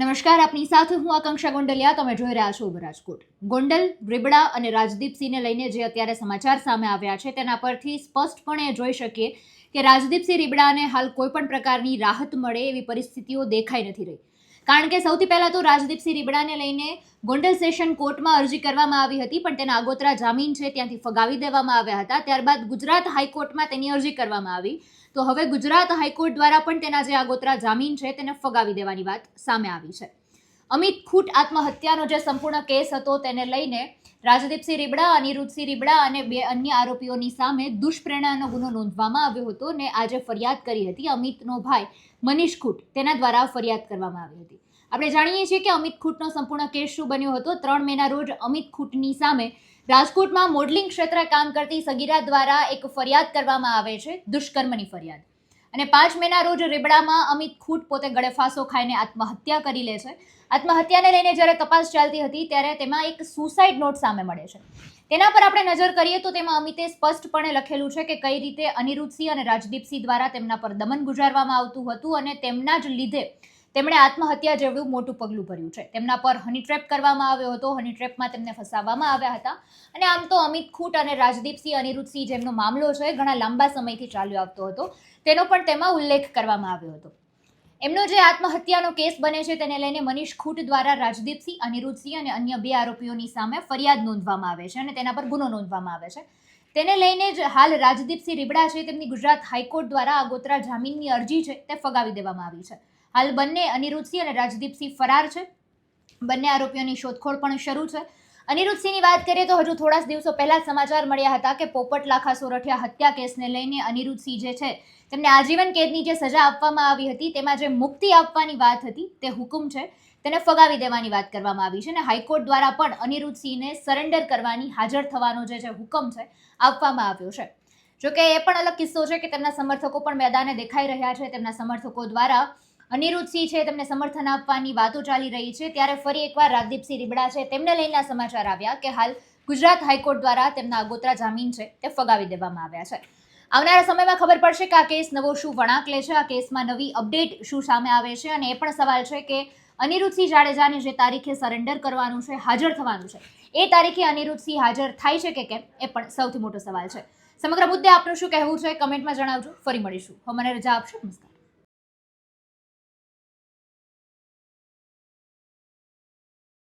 નમસ્કાર, આપની સાથે હું આકાંક્ષા ગોંડલિયા. તમે જોઈ રહ્યા છો રાજકોટ ગોંડલ, રીબડા અને રાજદીપસિંહને લઈને જે અત્યારે સમાચાર સામે આવ્યા છે, તેના પરથી સ્પષ્ટપણે જોઈ શકીએ કે રાજદીપસિંહ રીબડાને હાલ કોઈ પણ પ્રકારની રાહત મળે એવી પરિસ્થિતિઓ દેખાઈ નથી રહી. કારણ કે સૌથી પહેલા તો રાજદીપસિંહ રીબડાને લઈને ગોંડલ સેશન કોર્ટમાં અરજી કરવામાં આવી હતી, પણ તેના આગોતરા જામીન છે ત્યાંથી ફગાવી દેવામાં આવ્યા હતા. ત્યારબાદ ગુજરાત હાઈકોર્ટમાં તેની અરજી કરવામાં આવી. તો હવે ગુજરાત હાઈકોર્ટ દ્વારા પણ તેના જે આગોતરા જામીન છે તેને ફગાવી દેવાની વાત સામે આવી છે. અમિત ખૂટ આત્મહત્યાનો જે સંપૂર્ણ કેસ હતો તેને લઈને રાજદીપસિંહ રીબડા, અનિરુદ્ધસિંહ રીબડા અને બે અન્ય આરોપીઓની સામે દુષ્પ્રેરણાનો ગુનો નોંધવામાં આવ્યો હતો ને આજે ફરિયાદ કરી હતી અમિતનો ભાઈ મનીષ ખૂટ. તેના દ્વારા ફરિયાદ કરવામાં આવી હતી. આપણે જાણીએ છીએ કે અમિત ખૂટનો સંપૂર્ણ કેસ શું બન્યો હતો? ત્રણ મેના રોજ અમિત ખૂટની સામે રાજકોટમાં મોડલિંગ ક્ષેત્રે કામ કરતી સગીરા દ્વારા એક ફરિયાદ કરવામાં આવે છે, દુષ્કર્મની ફરિયાદ. અને પાંચ મેના રોજ રેબડામાં અમિત ખૂટ પોતે ગળેફાંસો ખાઈને આત્મહત્યા કરી લે છે. આત્મહત્યાને લઈને જ્યારે તપાસ ચાલતી હતી, ત્યારે તેમાં એક સુસાઇડ નોટ સામે મળે છે. તેના પર આપણે નજર કરીએ તો તેમાં અમિતે સ્પષ્ટપણે લખેલું છે કે કઈ રીતે અનિરુદ્ધસિંહ અને રાજદીપસિંહ દ્વારા તેમના પર દમન ગુજારવામાં આવતું હતું અને તેમના જ લીધે તેમણે આત્મહત્યા જેવડું મોટું પગલું ભર્યું છે. તેમના પર હની ટ્રેપ કરવામાં આવ્યો હતો. હની ટ્રેપમાં તેમને ફસાવવામાં આવ્યા હતા. અને આમ તો અમિત ખૂટ અને રાજદીપસિંહ અનિરુદ્ધસિંહ જેમનો મામલો છે, ઘણા લાંબા સમયથી ચાલ્યો આવતો હતો. તેનો પણ તેમાં ઉલ્લેખ કરવામાં આવ્યો હતો. એમનો જે આત્મહત્યાનો કેસ બને છે, તેને લઈને મનીષ ખૂટ દ્વારા રાજદીપસિંહ અનિરુદ્ધસિંહ અને અન્ય બે આરોપીઓની સામે ફરિયાદ નોંધવામાં આવે છે અને તેના પર ગુનો નોંધવામાં આવે છે. તેને લઈને જ હાલ રાજદીપસિંહ રીબડા છે. તેમની ગુજરાત હાઈકોર્ટ દ્વારા આગોતરા જામીનની અરજી છે, તે ફગાવી દેવામાં આવી છે. હાલ બંને અનિરુદ્ધસિંહ અને રાજદીપસિંહ ફરાર છે. બંને આરોપીઓની શોધખોળ પણ શરૂ છે. અનિરુદ્ધસિંહની વાત કરીએ તો હજુ થોડા દિવસો પહેલા સમાચાર મળ્યા હતા કે પોપટ લાખા સોરઠિયા હત્યા કેસને લઈને અનિરુદ્ધસિંહ જે છે, તેમને આજીવન કેદની જે સજા આપવામાં આવી હતી, તેમાં જે મુક્તિ આપવાની વાત હતી, તે હુકુમ છે. તેને ફગાવી દેવાની વાત કરવામાં આવી છે અને હાઈકોર્ટ દ્વારા પણ અનિરુદ્ધસિંહને સરેન્ડર કરવાની, હાજર થવાનો જે છે હુકમ છે, આપવામાં આવ્યો છે. જોકે એ પણ અલગ કિસ્સો છે કે તેમના સમર્થકો પણ મેદાને દેખાઈ રહ્યા છે. તેમના સમર્થકો દ્વારા અનિરુદ્ધસિંહ છે, તેમને સમર્થન આપવાની વાતો ચાલી રહી છે. ત્યારે ફરી એકવાર રાજદીપસિંહ રીબડા છે, તેમને લઈને સમાચાર આવ્યા કે હાલ ગુજરાત હાઈકોર્ટ દ્વારા તેમના આગોતરા જામીન છે, તે ફગાવી દેવામાં આવ્યા છે. આવનારા સમયમાં ખબર પડશે કે આ કેસ નવો શું વળાંક લે છે, આ કેસમાં નવી અપડેટ શું સામે આવે છે અને એ પણ સવાલ છે કે અનિરુદ્ધસિંહ જાડેજાને જે તારીખે સરેન્ડર કરવાનું છે, હાજર થવાનું છે, એ તારીખે અનિરુદ્ધસિંહ હાજર થાય છે કે કેમ, એ પણ સૌથી મોટો સવાલ છે. સમગ્ર મુદ્દે આપનું શું કહેવું છે, કમેન્ટમાં જણાવજો. ફરી મળીશું. મને રજા આપશો. નમસ્કાર.